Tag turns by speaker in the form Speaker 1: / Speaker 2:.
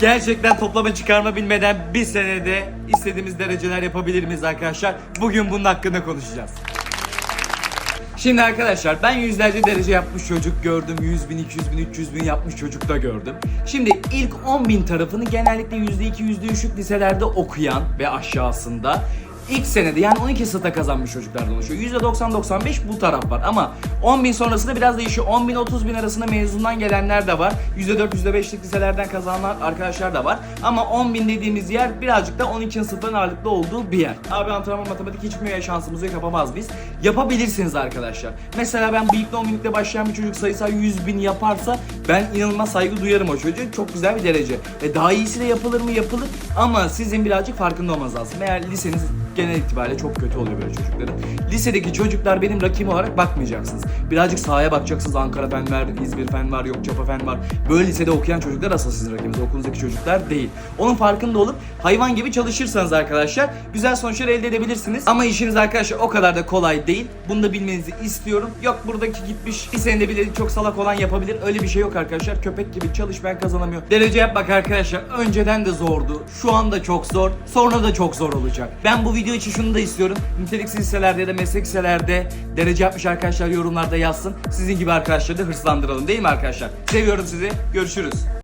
Speaker 1: Gerçekten toplama çıkarma bilmeden bir senede istediğimiz dereceler yapabilir miyiz arkadaşlar? Bugün bunun hakkında konuşacağız. Şimdi arkadaşlar ben yüzlerce derece yapmış çocuk gördüm. 100 bin, 200 bin, 300 bin yapmış çocuk da gördüm. Şimdi ilk 10 bin tarafını genellikle %2, %3'lük liselerde okuyan ve aşağısında ilk senede yani 12 sınıfta kazanmış çocuklardan oluşuyor. %90-95 bu taraf var ama 10 bin sonrasında biraz değişiyor. 10 bin 30 bin arasında mezundan gelenler de var. %4, %5'lik liselerden kazananlar arkadaşlar da var. Ama 10 bin dediğimiz yer birazcık da 12. sınıfın ağırlıklı olduğu bir yer. Abi antrenman matematik hiç mi şansımız yok yapamaz biz. Yapabilirsiniz arkadaşlar. Mesela ben bıyıklı 10 binlikle başlayan bir çocuk sayısal 100 bin yaparsa ben inanılmaz saygı duyarım o çocuğa. Çok güzel bir derece. E daha iyisi de yapılır mı yapılır ama sizin birazcık farkında olmanız lazım. Eğer liseniz genel itibariyle çok kötü oluyor böyle çocukların. Lisedeki çocuklar benim rakibim olarak bakmayacaksınız. Birazcık sahaya bakacaksınız. Ankara fen var, İzmir fen var, yok Çapa fen var. Böyle lisede okuyan çocuklar asıl sizin rakibiniz. Okulunuzdaki çocuklar değil. Onun farkında olup hayvan gibi çalışırsanız arkadaşlar güzel sonuçlar elde edebilirsiniz. Ama işiniz arkadaşlar o kadar da kolay değil. Bunu da bilmenizi istiyorum. Yok buradaki gitmiş bir senede bile çok salak olan yapabilir. Öyle bir şey yok arkadaşlar. Köpek gibi çalış ben kazanamıyor. Derece yapmak arkadaşlar önceden de zordu. Şu anda çok zor. Sonra da çok zor olacak. Ben bu video için şunu da istiyorum. Niteliksiz liselerde ya da meslek liselerde derece yapmış arkadaşlar yorumlarda yazsın. Sizin gibi arkadaşları da hırslandıralım değil mi arkadaşlar? Seviyorum sizi. Görüşürüz.